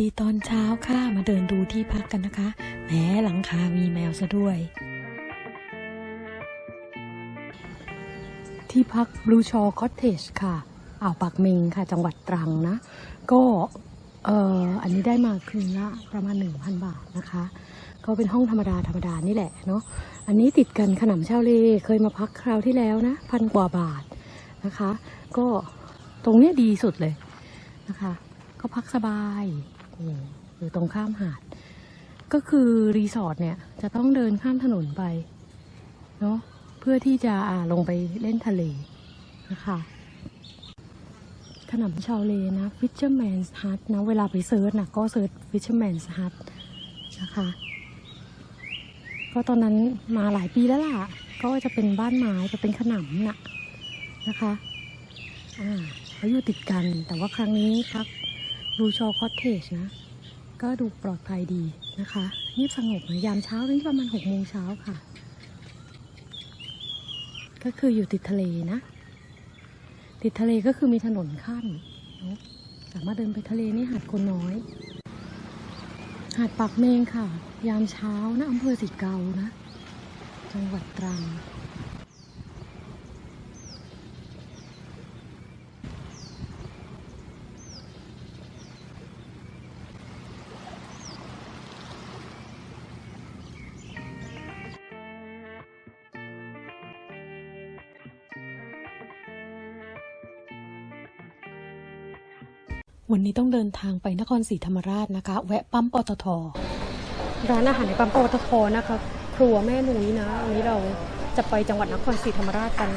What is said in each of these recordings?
ดีตอนเช้าค่ะ มาเดินดูที่พักกันนะคะแหมหลังคามีแมวซะด้วย ที่พักบลูชอคอ t เทจค่ะ อ่าวปากเมงค่ะ จังหวัดตรังนะ ก็เอ่ออันนี้ได้มาคืนละประมาณ 1,000 บาทนะคะ ก็เป็นห้องธรรมดาธรรมดานี่แหละเนาะ อันนี้ติดกันขนำชาเลเคยมาพักคราวที่แล้วนะพันกว่าบาทนะคะ ก็ตรงเนี้ยดีสุดเลยนะคะ ก็พักสบาย อืมอยู่ตรงข้ามหาด ก็คือรีสอร์ทเนี่ยจะต้องเดินข้ามถนนไปเนาะเพื่อที่จะอ่าลงไปเล่นทะเลนะคะขนมชาวเลนะ Fisherman's Hut นะ เวลาไปเซิร์ชนะก็เซิร์ช Fisherman's Hut นะคะ ก็ตอนนั้นมาหลายปีแล้วล่ะ ก็จะเป็นบ้านไม้จะเป็นขนำน่ะนะคะอ่าเขาอยู่ติดกันแต่ว่าครั้งนี้พักรูชอคอ t เทจนะ ก็ดูปลอดภัยดีนะคะเงียบสงบยามเช้านี่ประมาณหกโมงเช้าค่ะ ก็คืออยู่ติดทะเลนะ ติดทะเลก็คือมีถนนขั้นสามารถเดินไปทะเลนี่หาดคนน้อย หาดปากเมงค่ะ ยามเช้านะอำเภอสิเกานะ จังหวัดตรัง วันนี้ต้องเดินทางไปนครศรีธรรมราชนะคะ แวะปั๊มปตท ร้านอาหารในปั๊มปตทนะคะ ครัวแม่นุ้ยนะวันนี้เราจะไปจังหวัดนครศรีธรรมราชกัน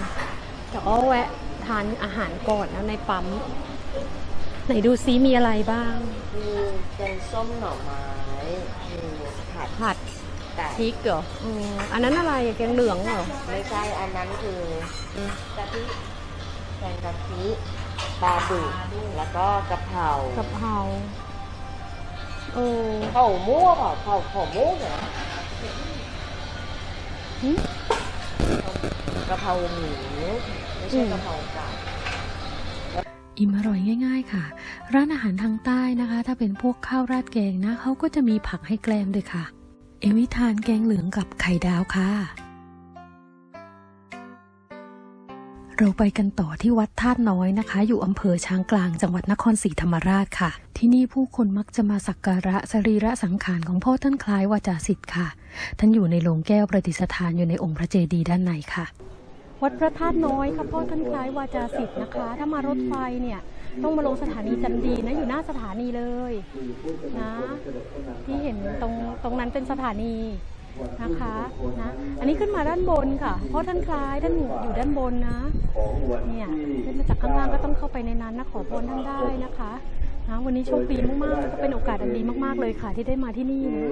แต่ก็แวะทานอาหารก่อนนะในปั๊ม ไหนดูซิมีอะไรบ้าง มีแกงส้มหน่อไม้มีผัดผัดไก่พริกเหรออืมอันนั้นอะไรอะแกงเหลืองเหรอ ไม่ใช่อันนั้นคือกะทิแกงกะทิ ปลาดุกแล้วก็กะเพรากะเพราเออเผาหมูเปล่าเผาเผาหมูเหรอหึกะเพราหมูไม่ใช่กะเพราไก่อิ่มอร่อยง่าย ๆ ค่ะ ร้านอาหารทางใต้นะคะ ถ้าเป็นพวกข้าวราดแกงนะเขาก็จะมีผักให้แกล้มด้วยค่ะ เอวิทานแกงเหลืองกับไข่ดาวค่ะ เราไปกันต่อที่วัดธาตุน้อยนะคะ อยู่อำเภอช้างกลางจังหวัดนครศรีธรรมราชค่ะ ที่นี่ผู้คนมักจะมาสักการะสรีระสังขารของพ่อท่านคล้ายวาจาสิทธิ์ค่ะ ท่านอยู่ในโลงแก้วประดิษฐานอยู่ในองค์พระเจดีย์ด้านในค่ะ วัดพระธาตุน้อยค่ะพ่อท่านคล้ายวาจาสิทธิ์นะคะ ถ้ามารถไฟเนี่ยต้องมาลงสถานีจันดีนะอยู่หน้าสถานีเลยนะที่เห็นตรงตรงนั้นเป็นสถานี นะคะนะอันนี้ขึ้นมาด้านบนค่ะ เพราะท่านคล้ายท่านอยู่ด้านบนนะเนี่ยขึ้นมาจากข้างล่างก็ต้องเข้าไปในนั้นนะขอพรท่านได้นะคะนะวันนี้โชคดีมากๆแล้วก็เป็นโอกาสอันดีมากๆเลยค่ะ ที่ได้มาที่นี่นะ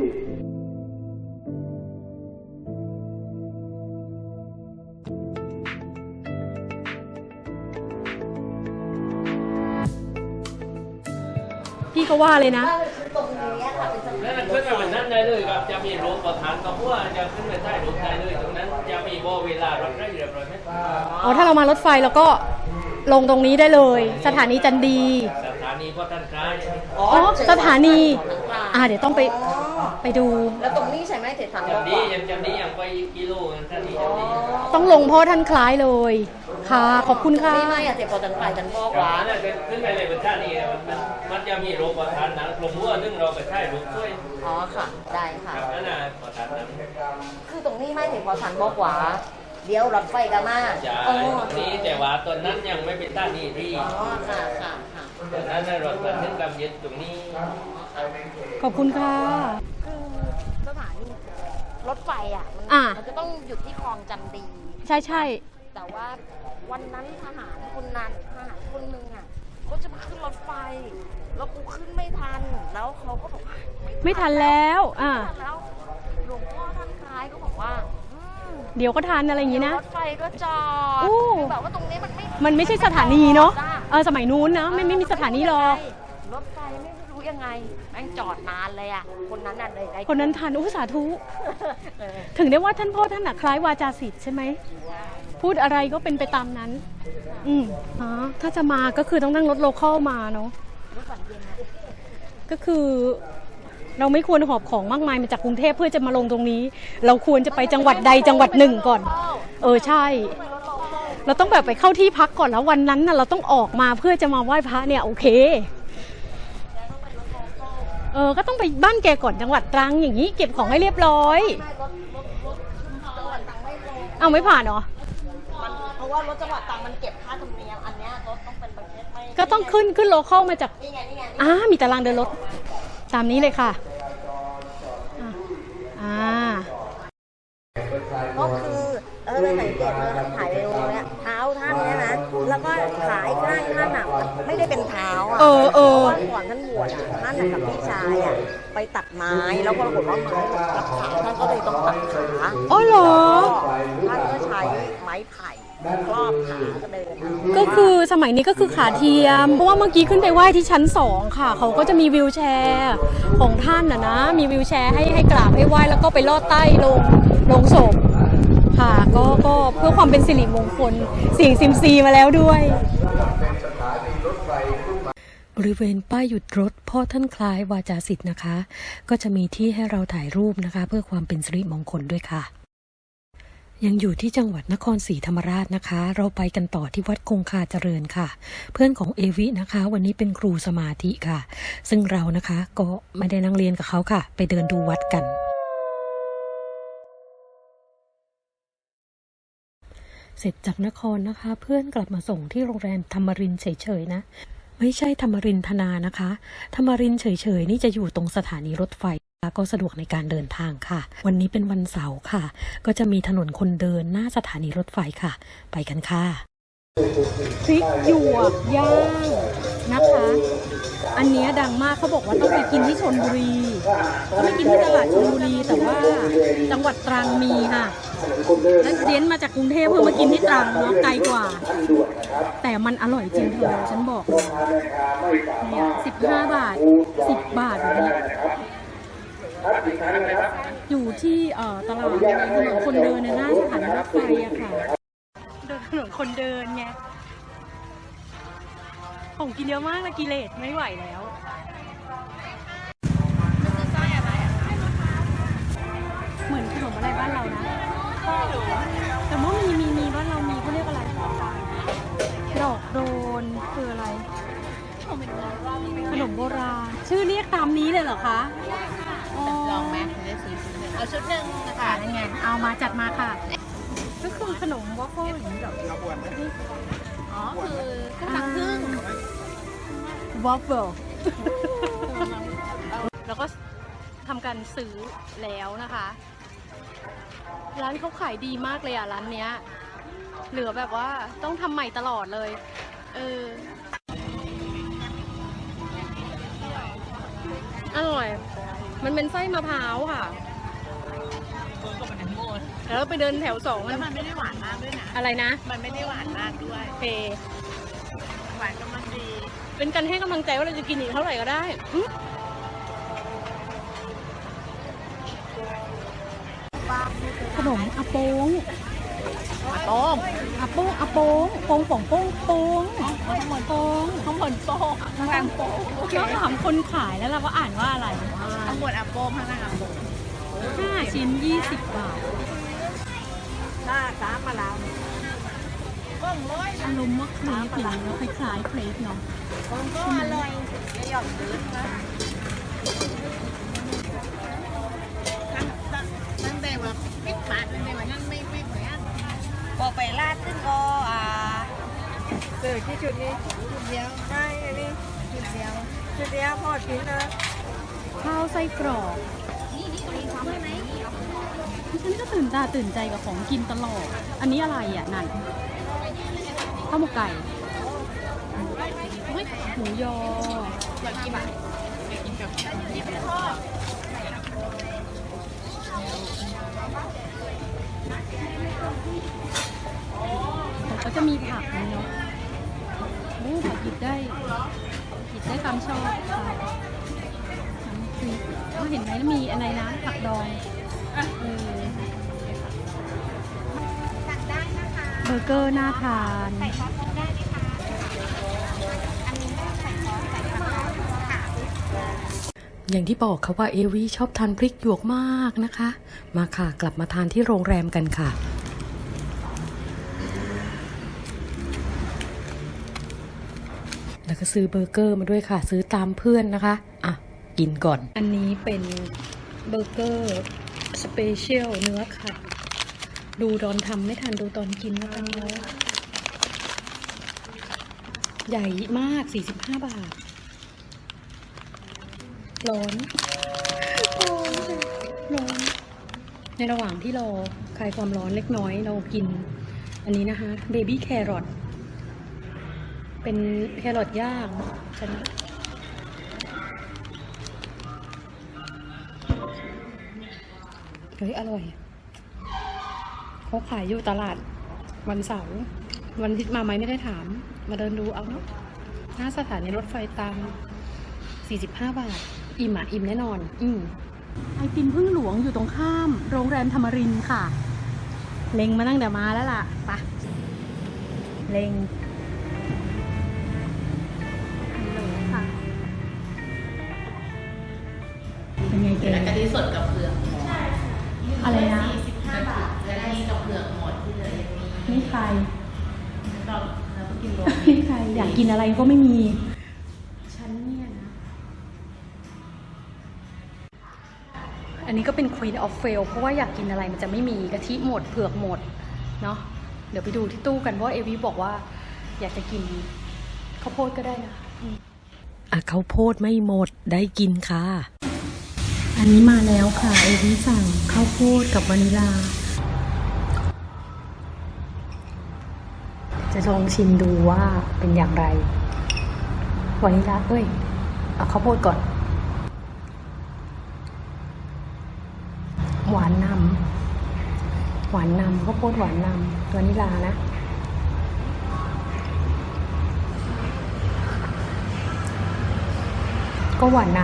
พี่ก็ว่าเลยนะตรงนี้ค่ะเป็นสถานนั่นขึ้นมาแบบ ครับจะมีรูปประธานกับว่าจะขึ้นไปใต้รูปได้เลยตรงนั้นจะมีโบเวลารถได้เรียบร้อยไหมอ๋อถ้าเรามารถไฟเราก็ลงตรงนี้ได้เลย สถานีจันดี สถานีพ่อท่านคล้ายอ๋ออ๋อสถานีของกลางอ่าเดี๋ยวต้องไปอ๋อไปดู แล้วตรงนี้ใช่ไหมเศรษฐานจำดียังจำดียังไปกิโลกันท่านนี้จำดี ต้องลงพ่อท่านคล้ายเลย ค่ะขอบคุณค่ะนี่ไม่อะเจ็บปวดตันไปกันบอกขวาว่านั่นเป็นขึ้นไปเลยบนท่านี้มันมันมันจะมีรูปประธานนะลงหัวซึ่งเราไปใต้รูปด้วยอ๋อค่ะ ได้ค่ะครับนั่นน่ะประธานนั้นคือตรงนี้ไม่เห็นพอทันบอกว่าเดี๋ยวรถไฟก็มาจะอ๋อนี้แต่ว่าตอนนั้นยังไม่เป็นท่านี้ที่อ๋อค่ะค่ะค่ะ ตอนนั้นน่ะรถมาถึงกำยึดตรงนี้ ขอบคุณค่ะ คือสถานีรถไฟอะ มันอะ มันจะต้องหยุดที่คลองจันดี ใช่ใช่ แต่ว่าวันนั้นทหารคนนั้นทหารคนหนึ่งอะเขาจะมาขึ้นรถไฟ แล้วกูขึ้นไม่ทัน แล้วเขาก็บอกว่าไม่ทันแล้วอ่าไม่ทันแล้วหลวงพ่อท่านคล้ายก็บอกว่าอืมเดี๋ยวก็ทันอะไรอย่างนี้นะรถไฟก็จอดอู้คือแบบว่าตรงนี้มันไม่มันไม่ใช่สถานีเนาะจ้เออสมัยนู้นนะไม่ไม่มีสถานีหรอกรถไฟไม่รู้ยังไงแม่งจอดนานเลยอะคนนั้นน่ะเลยได้คนนั้นทันอุ้สาธุเออถึงได้ว่าท่านพ่อท่านน่ะคล้ายวาจาสิทธิ์ใช่ไหม พูดอะไรก็เป็นไปตามนั้น อืมอ๋อถ้าจะมาก็คือต้องนั่งรถโลคอลมาเนาะรถฝันเย็นนะก็คือ เราไม่ควรหอบของมากมายมาจากกรุงเทพเพื่อจะมาลงตรงนี้ เราควรจะไปจังหวัดใดจังหวัดหนึ่งก่อน เออใช่ เราต้องแบบไปเข้าที่พักก่อนแล้ววันนั้นน่ะเราต้องออกมาเพื่อจะมาไหว้พระเนี่ยโอเคเออ ก็ต้องไปบ้านแกก่อนจังหวัดตรังอย่างนี้ เก็บของให้เรียบร้อย เอาไม่ผ่านเหรอมันเพราะ ว่ารถจังหวัดตรังมันเก็บค่าธรรมเนียมอันเนี้ยรถต้องเป็นประเภทไม่ก็ต้องขึ้นขึ้นโลเคอลมาจากนี่ไงนี่ไงอ่ามีตารางเดินรถ ตามนี้เลยค่ะอ่าอ่า ก็คือเออสังเกตเลยถ่ายวิดีโอเนี่ยเท้าท่านเนี่ยนะแล้วก็ขาอีกข้างท่านอะมันไม่ได้เป็นเท้าอะเออเออ พราะว่าก่อนท่านบวชอะท่านน่ะกับพี่ชายอะไปตัดไม้แล้วปรากฏว่าไม้หมดรับขาท่านก็เลยต้องตัดขาอ๋อเหรอ ท่านก็ใช้ไม้ไผ่ ครอบขาก็เดินเอาก็คือสมัยนี้ก็คือขาเทียม เพราะว่าเมื่อกี้ขึ้นไปไหว้ที่ชั้นสองค่ะ เขาก็จะมีวิวแชร์ของท่านนะนะ มีวิวแชร์ให้ให้กราบให้ไหว้แล้วก็ไปลอดใต้ลงลงศพค่ะก็ก็เพื่อความเป็นสิริมงคลเสียงซิมซีมาแล้วด้วย บริเวณป้ายหยุดรถพ่อท่านคล้ายวาจาสิทธิ์นะคะ ก็จะมีที่ให้เราถ่ายรูปนะคะ เพื่อความเป็นสิริมงคลด้วยค่ะ ยังอยู่ที่จังหวัดนครศรีธรรมราชนะคะ เราไปกันต่อที่วัดคงคาเจริญค่ะ เพื่อนของเอวินะคะ วันนี้เป็นครูสมาธิค่ะ ซึ่งเรานะคะก็ไม่ได้นั่งเรียนกับเขาค่ะ ไปเดินดูวัดกันเสร็จจากนครนะคะ เพื่อนกลับมาส่งที่โรงแรมธรรมรินทร์เฉยๆนะ ไม่ใช่ธรรมรินธนานะคะ ธรรมรินเฉยๆ นี่จะอยู่ตรงสถานีรถไฟก็สะดวกในการเดินทางค่ะ วันนี้เป็นวันเสาร์ค่ะ ก็จะมีถนนคนเดินหน้าสถานีรถไฟค่ะ ไปกันค่ะพริกหยวกย่าง นะคะ อันเนี้ยดังมากเขาบอกว่าต้องไปกินที่ชนบุรีต้องไปกินที่ตลาดชนบุรีแต่ว่าจังหวัดตรังมีค่ะแล้วเรียนมาจากกรุงเทพเพื่อมากินที่ตรังเนาะไกลกว่า แต่มันอร่อยจริงเธอฉันบอกเนี่ยสิบห้าบาทสิบบาทแบบนี้อยู่ที่เอ่อตลาดถนนคนเดินในหน้าสถานีรถไฟอะค่ะถนนคนเดินไง ของกินเยอะมากนะกิเลสไม่ไหวแล้วเหมือนขนมอะไรบ้านเรานะแต่ว่ามีมีมีบ้านเรามีเขาเรียกอะไรดอกโดนคืออะไรขนมโบราณชื่อเรียกตามนี้เลยเหรอคะลองไหมเอาชุดหนึ่งนะคะยังไงเอามาจัดมาค่ะก็คือขนมวอฟเฟิลอย่างนี้เหรออ๋อคือเครื่องรังพึ่ง วอฟเฟิลแล้วก็ทำการซื้อแล้วนะคะ ร้านเขาขายดีมากเลยอะ ร้านเนี้ย เหลือแบบว่าต้องทำใหม่ตลอดเลย เออ อร่อย มันเป็นไส้มะพร้าวค่ะแล้วไปเดินแถวสองแล้วมันไม่ได้หวานมากด้วยนะ อะไรนะ มันไม่ได้หวานมากด้วย โอเค เป็นการให้กำลังใจว่าเราจะกินอีกเท่าไหร่ก็ได้หึขนมอาโปงโต้มอาโปงอาโปงโปงป่องโปงโปงทั้งหมดโปงข้างบนโป้งข้างล่างโป้งโอเคเราถามคนขายแล้วเราก็อ่านว่าอะไรข้างบนอัปโป้งข้างล่างอัปโป้งห้าชิ้นยี่สิบบาทหน้าจ้ามาแล้วเบิ้งร้ อารมณ์ว่าเครปอย่างเงี้ยคล้ายๆเครปเนาะก็อร่อยไม่ยอมซื้อนะตั้งแต่ว่าปิดปากตั้งแต่ว่านั่นไม่ไม่เหมือนพอไปลาดซึ่งก็อ่าเจอที่จุดนี้จุดเดียวใช่อันนี้จุดเดียวจุดเดียวพอกินนะข้าวไส้กรอกนี่นี่มีความได้ไหมฉันก็ตื่นตาตื่นใจกับของกินตลอด อันนี้อะไรอะนั่น ข้าวหมกไก่หมูยอแบบกี่บากินกับนี่เป็นทอดเขาก็จะมีผักนี่เนาะโอ้ผักหยิบได้หยิบได้ตามชอบค่ะน้ำพริกเขาเห็นไหมมีอะไรนะผักดองเออ อร์เกอร์น่าทาน ใส่ซอสได้ไหมคะ อันนี้ไม่ต้องใส่ซอสใส่ผักค่ะอย่างที่บอกค่ะว่าเอวีชอบทานพริกหยวกมากนะคะ มาค่ะกลับมาทานที่โรงแรมกันค่ะแล้วก็ซื้อเบอร์เกอร์มาด้วยค่ะ ซื้อตามเพื่อนนะคะ อะ กินก่อน อันนี้เป็นเบอร์เกอร์สเปเชียลเนื้อไข่ ดูตอนทำไม่ทันดูตอนกินแล้วกันเนาะใหญ่มาก 45 บาท ร้อนโอ้ยร้อน ในระหว่างที่รอคลายความร้อนเล็กน้อยเรากิน อันนี้นะคะเบบี้แครอทเป็นแครอทย่างฉันเฮ้ยอร่อย เขาขายอยู่ตลาดวันเสาร์วันอาทิตย์มาไหมไม่ได้ถาม มาเดินดูเอาเนาะหน้าสถานีรถไฟตาม45 บาท อิ่มอะ อิ่มแน่นอน อืมไอติมพึ่งหลวงอยู่ตรงข้าม โรงแรมธรรมรินทร์ค่ะ เล็งมาตั้งแต่มาแล้วล่ะไปะเล็งฮัลโหลค่ะเป็นไงเกกะทิสดกับเผือกหมดอะไรนะ นี่ใครเราเราก็กินรวมนี่ใครอยากกินอะไรก็ไม่มีฉันเนี่ยนะ อันนี้ก็เป็น Queen of Fail เพราะว่าอยากกินอะไรมันจะไม่มีกะทิหมดเผือกหมดเนาะเดี๋ยวไปดูที่ตู้กันเพราะเอวีบอกว่า อยากจะกินข้าวโพดก็ได้นะอะข้าวโพดไม่หมดได้กินค่ะ อันนี้มาแล้วค่ะ เอวีสั่งข้าวโพดกับวานิลา จะลองชิมดูว่าเป็นอย่างไรวานิลาเอ้ย เอาข้าวโพดก่อน หวานนำหวานนำข้าวโพดหวานนำวานิลานะก็หวานน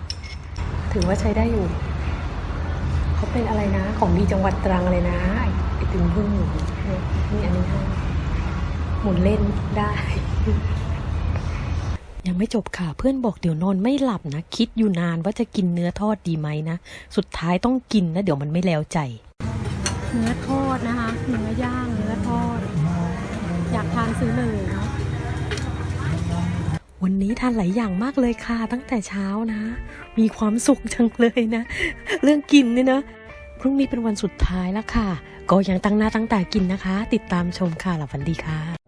ำถือว่าใช้ได้อยู่ เขาเป็นอะไรนะ ของดีจังหวัดตรังเลยนะไอไอติมพึ่งหมูเนี่ยนี่อันนี้ให้หมุนเล่นได้ ยังไม่จบค่ะเพื่อนบอกเดี๋ยวนอนไม่หลับนะ คิดอยู่นานว่าจะกินเนื้อทอดดีไหมนะ สุดท้ายต้องกินนะ เดี๋ยวมันไม่แล้วใจ เนื้อทอดนะคะ เนื้อย่างเนื้อทอด อยากทานซื้อเลยเนาะ วันนี้ทานหลายอย่างมากเลยค่ะ ตั้งแต่เช้านะ มีความสุขจังเลยนะ เรื่องกินเนี่ยนะพรุ่งนี้เป็นวันสุดท้ายแล้วค่ะ ก็ยังตั้งหน้าตั้งตากินนะคะ ติดตามชมค่ะหลับฝันดีค่ะ